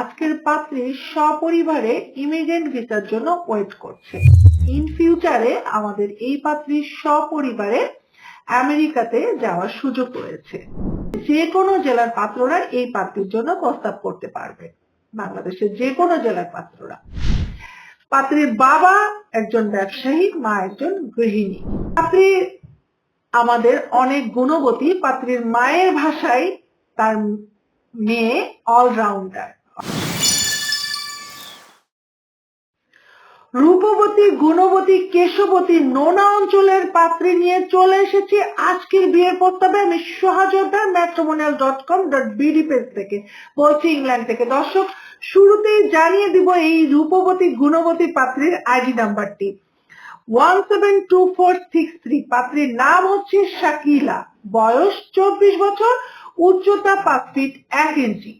আজকের পাত্রী সপরিবারে ইমিগ্রেন্ট ভিসার জন্য ওয়েট করছে। ইন ফিউচারে আমাদের এই পাত্রী সপরিবারে আমেরিকাতে যাওয়ার সুযোগ রয়েছে। যে কোনো জেলার পাত্ররা এই পাত্রীর জন্য প্রস্তাব করতে পারবে। বাংলাদেশের যে কোনো জেলার পাত্ররা। পাত্রীর বাবা একজন ব্যবসায়ী, মা একজন গৃহিণী। পাত্রী আমাদের অনেক গুণবতী। পাত্রীর মায়ের ভাষায় তার মেয়ে অলরাউন্ডার। রূপবতী, গুণবতী, কেশবতী নোনা অঞ্চলের পাত্রী নিয়ে চলে এসেছি আজকের বিয়ের প্রস্তাবে আমি Sahojoddha matrimonial dot com dot BD page থেকে। বলছি ইংল্যান্ড থেকে। দর্শক, শুরুতেই জানিয়ে দিব এই রূপবতী, গুণবতী পাত্রীর আইডি নাম্বারটি one seven two four six three. পাত্রীর নাম হচ্ছে শাকিলা। বয়স চব্বিশ বছর, উচ্চতা পাঁচ ফিট এক ইঞ্চি।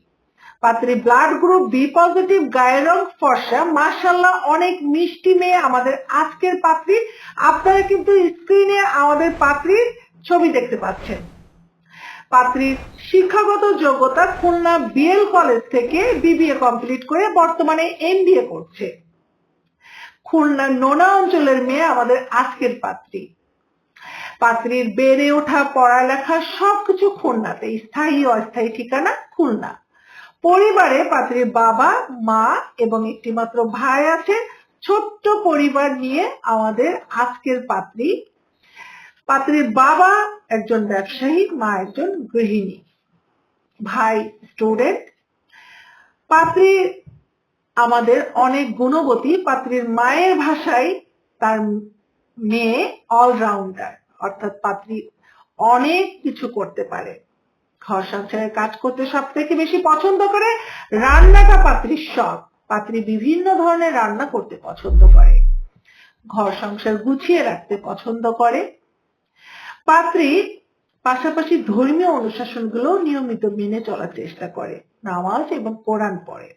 পাত্রী ব্লাড গ্রুপ বি পজিটিভ গায়ের রং ফর্সা। মার্শাল্লাহ অনেক মিষ্টি মেয়ে আমাদের আজকের পাত্রী। আপনারা কিন্তু স্ক্রিনে আমাদের পাত্রীর ছবি দেখতে পাচ্ছেন। পাত্রীর শিক্ষাগত যোগ্যতা খুলনা বিএল কলেজ থেকে বিবিএ কমপ্লিট করে বর্তমানে এমবিএ করছে। খুলনা নোনা অঞ্চলের মেয়ে আমাদের আজকের পাত্রী। পাত্রীর বেড়ে ওঠা, পড়ালেখা সবকিছু খুলনাতে স্থায়ী অস্থায়ী ঠিকানা খুলনা। পরিবারে পাত্রীর বাবা, মা এবং একটি মাত্র ভাই আছে। ছোট্ট পরিবার নিয়ে আমাদের আজকের পাত্রী। পাত্রীর বাবা একজন ব্যবসায়ী, মা একজন গৃহিণী। ভাই স্টুডেন্ট। পাত্রী আমাদের অনেক গুণবতী। পাত্রীর মায়ের ভাষায় তার মেয়ে অলরাউন্ডার। অর্থাৎ পাত্রী অনেক কিছু করতে পারে। ঘর সংসারের কাজ করতে সব থেকে বেশি পছন্দ করে রান্নাটা পাত্রীর শখ। পাত্রী বিভিন্ন ধরনের রান্না করতে পছন্দ করে। ঘর সংসার গুছিয়ে রাখতে পছন্দ করে। পাত্রী পাশাপাশি ধর্মীয় অনুশাসনগুলো নিয়মিত মেনে চলার চেষ্টা করে, নামাজ এবং কোরআন পড়ে।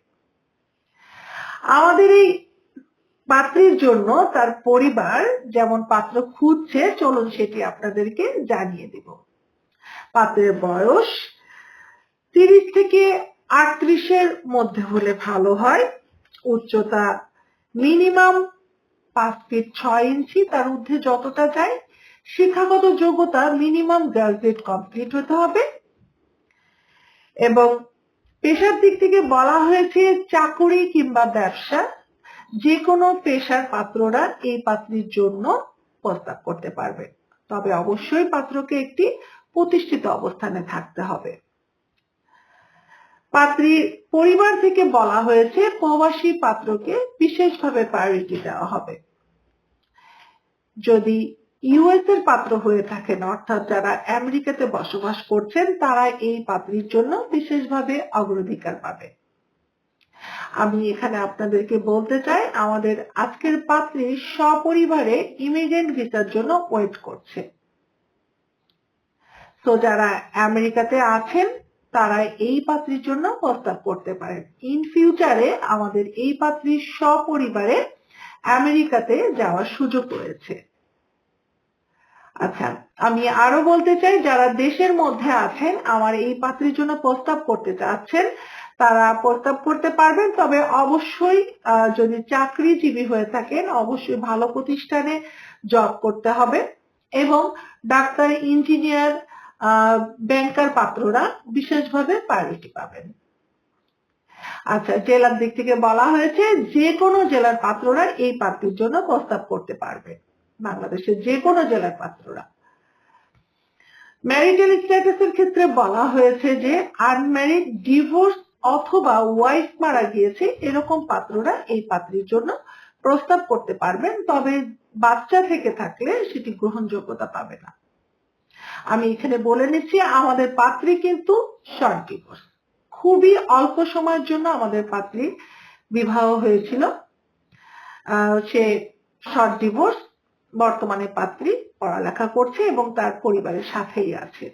আমাদের এই পাত্রীর জন্য তার পরিবার যেমন পাত্র খুঁজছে, চলুন সেটি আপনাদেরকে জানিয়ে দেব। পাত্রের বয়স তিরিশ থেকে আটত্রিশের মধ্যে হলে ভালো হয়। উচ্চতা মিনিমাম পাঁচ ফিট ছয় ইঞ্চি, তার ঊর্ধ্বে যতটা যায় শিক্ষাগত যোগ্যতা মিনিমাম গ্রাজুয়েট কমপ্লিট হতে হবে। এবং পেশার দিক থেকে বলা হয়েছে চাকুরি কিংবা ব্যবসা যে কোনো পেশার পাত্ররা এই পাত্রীর জন্য প্রস্তাব করতে পারবে। তবে অবশ্যই পাত্রকে একটি প্রতিষ্ঠিত অবস্থানে থাকতে হবে। পাত্রীর পরিবার থেকে বলা হয়েছে, প্রবাসী পাত্রকে বিশেষভাবে প্রায়োরিটি দেওয়া হবে। যদি ইউএস এর পাত্র হয়ে থাকেন, অর্থাৎ যারা আমেরিকাতে বসবাস করছেন, তারা এই পাত্রীর জন্য বিশেষভাবে অগ্রাধিকার পাবে। আমি এখানে আপনাদেরকে বলতে চাই, আমাদের আজকের পাত্রী সপরিবারে ইমিগ্রেন্ট ভিসার জন্য ওয়েট করছে। তো যারা আমেরিকাতে আছেন, তারা এই পাত্রীর জন্য প্রস্তাব করতে পারেন। ইন ফিউচারে আমাদের এই পাত্রীর সপরিবারে আমেরিকাতে যাওয়ার সুযোগ রয়েছে। আচ্ছা আমি আরও বলতে চাই, যারা দেশের মধ্যে আছেন, আমার এই পাত্রীর জন্য প্রস্তাব করতে চাচ্ছেন, তারা প্রস্তাব করতে পারবেন, তবে অবশ্যই যদি চাকরিজীবী হয়ে থাকেন, অবশ্যই ভালো প্রতিষ্ঠানে জব করতে হবে এবং ডাক্তার, ইঞ্জিনিয়ার ব্যাংকার পাত্ররা বিশেষভাবে প্রায়োরিটি পাবেন। আচ্ছা জেলার দিক থেকে বলা হয়েছে যে কোনো জেলার পাত্ররা এই প্রার্থীর জন্য প্রস্তাব করতে পারবে। বাংলাদেশের যে কোনো জেলার পাত্ররা। ম্যারিটাল স্ট্যাটাসের ক্ষেত্রে বলা হয়েছে যে আনম্যারিড ডিভোর্স অথবা ওয়াইফ মারা গিয়েছে এরকম পাত্ররা এই পাত্রীর জন্য প্রস্তাব করতে পারবেন, তবে বাচ্চা থেকে থাকলে সেটি গ্রহণযোগ্যতা পাবে না। আমি এখানে বলে নিচ্ছি, আমাদের পাত্রী কিন্তু শর্ট ডিভোর্স খুবই অল্প সময়ের জন্য আমাদের পাত্রী বিবাহ হয়েছিল। সে শর্ট ডিভোর্স বর্তমানে পাত্রী পড়ালেখা করছে এবং তার পরিবারের সাথেই আছে।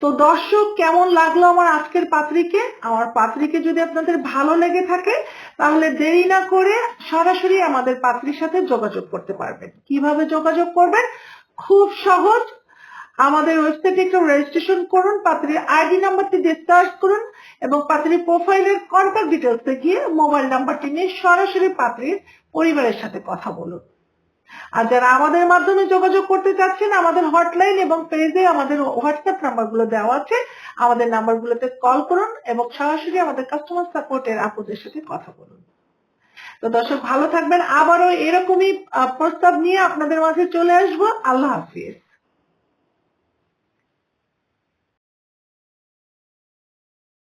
তো দর্শক, কেমন লাগল আমার আজকের পাত্রীকে? আমার পাত্রীকে যদি আপনাদের ভালো লেগে থাকে, তাহলে দেরি না করে সরাসরি আমাদের পাত্রীর সাথে যোগাযোগ করতে পারবেন। কীভাবে যোগাযোগ করবেন? খুব সহজ আমাদের ওয়েবসাইটে একটু রেজিস্ট্রেশন করুন, পাত্রীর আইডি নাম্বারটি দিয়ে সার্চ করুন এবং পাত্রীর প্রোফাইলের কন্ট্যাক্ট ডিটেলসে গিয়ে মোবাইল নাম্বারটি নিয়ে সরাসরি পাত্রীর পরিবারের সাথে কথা বলুন। আর যারা আমাদের মাধ্যমে যোগাযোগ করতে চাচ্ছেন, আমাদের হটলাইন এবং পেজে আমাদের হোয়াটসঅ্যাপ নাম্বারগুলো দেওয়া আছে, আমাদের নাম্বারগুলোতে কল করুন এবং সরাসরি আমাদের কাস্টমার সাপোর্টের আপুদের সাথে কথা বলুন। তো দর্শক, ভালো থাকবেন। আবারও এরকমই প্রস্তাব নিয়ে আপনাদের মাঝে চলে আসব। আল্লাহ হাফিজ।